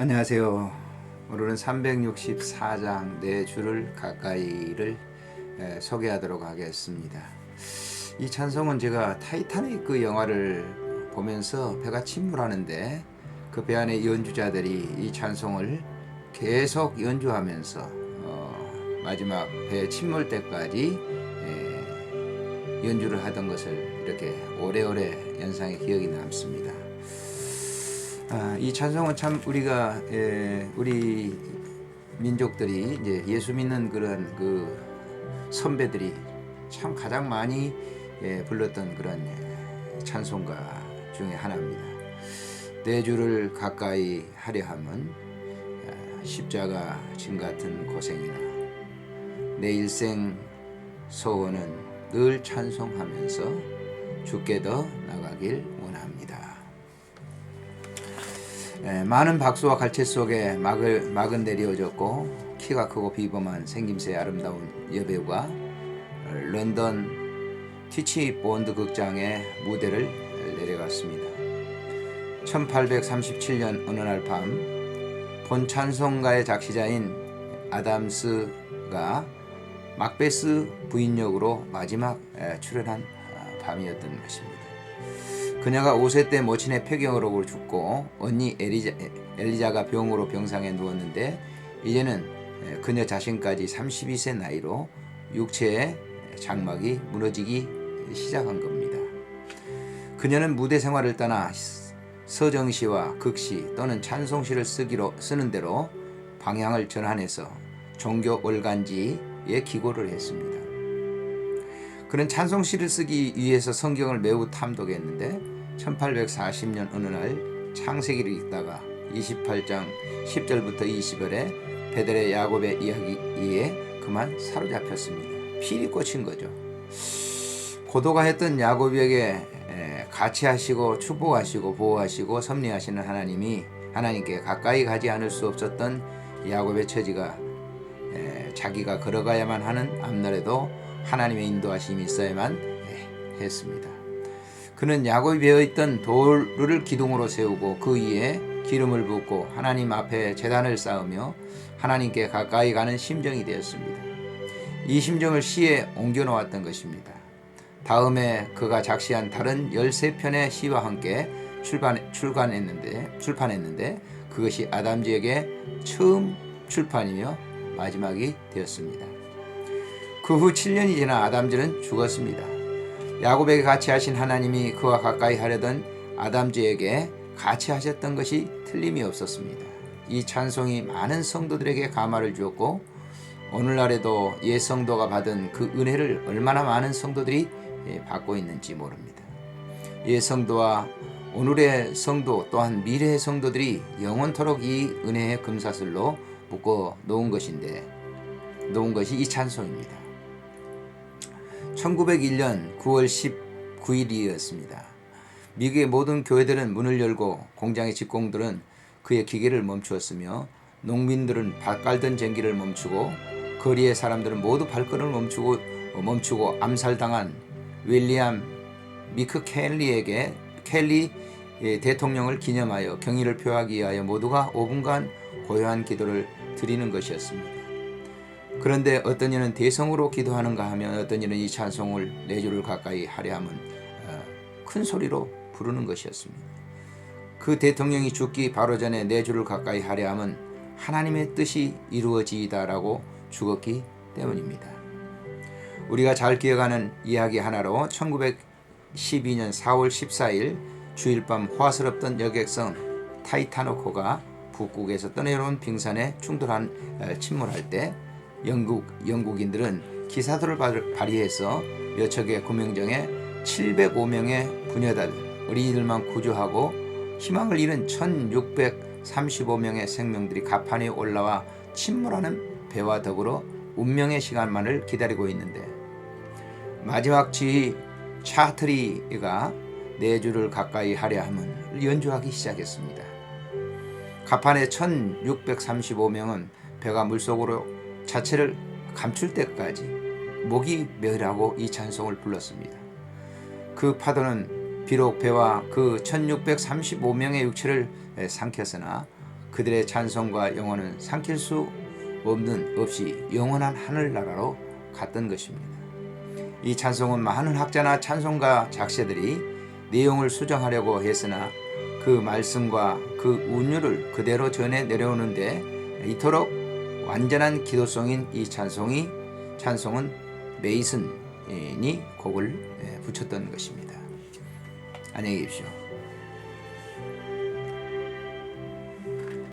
안녕하세요. 오늘은 364장 내 주를 가까이를 에, 소개하도록 하겠습니다. 이 찬송은 제가 타이타닉 그 영화를 보면서 배가 침몰하는데 그 배 안에 연주자들이 이 찬송을 계속 연주하면서 어, 마지막 배 침몰 때까지 에, 연주를 하던 것을 이렇게 오래오래 연상의 기억이 남습니다. 아, 이 찬송은 참 우리가 에, 우리 민족들이 이제 예수 믿는 그런 그 선배들이 참 가장 많이 예, 불렀던 그런 예, 찬송가 중에 하나입니다. 내 주를 가까이 하려 함은 아, 십자가 짐 같은 고생이나 내 일생 소원은 늘 찬송하면서 주께 더 나가길 많은 박수와 갈채 속에 막을, 막은 내려졌고 키가 크고 비범한 생김새의 아름다운 여배우가 런던 티치 본드 극장의 무대를 내려갔습니다. 1837년 어느 날 밤 본 찬송가의 작시자인 아담스가 막베스 부인 역으로 마지막 에, 출연한 아, 밤이었던 것입니다. 그녀가 5세 때 모친의 폐경으로 죽고 언니 엘리자, 엘리자가 병으로 병상에 누웠는데 이제는 그녀 자신까지 32세 나이로 육체의 장막이 무너지기 시작한 겁니다. 그녀는 무대 생활을 떠나 서정시와 극시 또는 찬송시를 쓰기로 쓰는 대로 방향을 전환해서 종교 월간지에 기고를 했습니다. 그는 찬송시를 쓰기 위해서 성경을 매우 탐독했는데 1840년 어느 날 창세기를 읽다가 28장 10절부터 20절에 베델의 야곱의 이야기에 그만 사로잡혔습니다. 필이 꽂힌 거죠. 고도가 했던 야곱에게 같이 하시고 축복하시고 보호하시고 섭리하시는 하나님이 하나님께 가까이 가지 않을 수 없었던 야곱의 처지가 자기가 걸어가야만 하는 앞날에도 하나님의 인도하심이 있어야만 했습니다. 그는 야곱이 베어 있던 돌을 기둥으로 세우고 그 위에 기름을 붓고 하나님 앞에 재단을 쌓으며 하나님께 가까이 가는 심정이 되었습니다. 이 심정을 시에 옮겨 놓았던 것입니다. 다음에 그가 작시한 다른 13편의 시와 함께 출판, 출간했는데, 출판했는데 그것이 아담지에게 처음 출판이며 마지막이 되었습니다. 그 후 7년이 지나 아담즈는 죽었습니다. 야곱에게 같이 하신 하나님이 그와 가까이 하려던 아담즈에게 같이 하셨던 것이 틀림이 없었습니다. 이 찬송이 많은 성도들에게 감화를 주었고 오늘날에도 옛 성도가 받은 그 은혜를 얼마나 많은 성도들이 받고 있는지 모릅니다. 옛 성도와 오늘의 성도 또한 미래의 성도들이 영원토록 이 은혜의 금사슬로 묶어 놓은 것인데 놓은 것이 이 찬송입니다. 1901년 9월 19일이었습니다. 미국의 모든 교회들은 문을 열고 공장의 직공들은 그의 기계를 멈추었으며 농민들은 발 깔던 전기를 멈추고 거리의 사람들은 모두 발걸음을 멈추고 멈추고 암살당한 윌리엄 미크 켈리에게 켈리 대통령을 기념하여 경의를 표하기 위하여 모두가 5분간 고요한 기도를 드리는 것이었습니다. 그런데 어떤 이는 대성으로 기도하는가 하면 어떤 이는 이 찬송을 내 주를 가까이 하려 함은 큰 소리로 부르는 것이었습니다. 그 대통령이 죽기 바로 전에 내 주를 가까이 하려 함은 하나님의 뜻이 이루어지이다라고 죽었기 때문입니다. 우리가 잘 기억하는 이야기 하나로 1912년 4월 14일 주일 밤 화스럽던 여객선 타이타노코가 북극에서 떠내려온 빙산에 충돌한 침몰할 때 영국 영국인들은 기사도를 발휘해서 몇 척의 구명정에 705명의 부녀들 어린이들만 구조하고 희망을 잃은 1635명의 생명들이 가판에 올라와 침몰하는 배와 더불어 운명의 시간만을 기다리고 있는데 마지막 지휘 차트리가 내 주를 가까이 하려 함은 연주하기 시작했습니다. 가판의 1635명은 배가 물속으로 자체를 감출 때까지 목이 멸하고 이 찬송을 불렀습니다. 그 파도는 비록 배와 그 1635명의 육체를 삼켰으나 그들의 찬송과 영혼은 삼킬 수 없는 없이 영원한 하늘나라로 갔던 것입니다. 이 찬송은 많은 학자나 찬송가 작세들이 내용을 수정하려고 했으나 그 말씀과 그 운율을 그대로 전해 내려오는데 이토록 완전한 기도송인 이 찬송이 찬송은 메이슨이 곡을 예, 붙였던 것입니다. 안녕히 계십시오.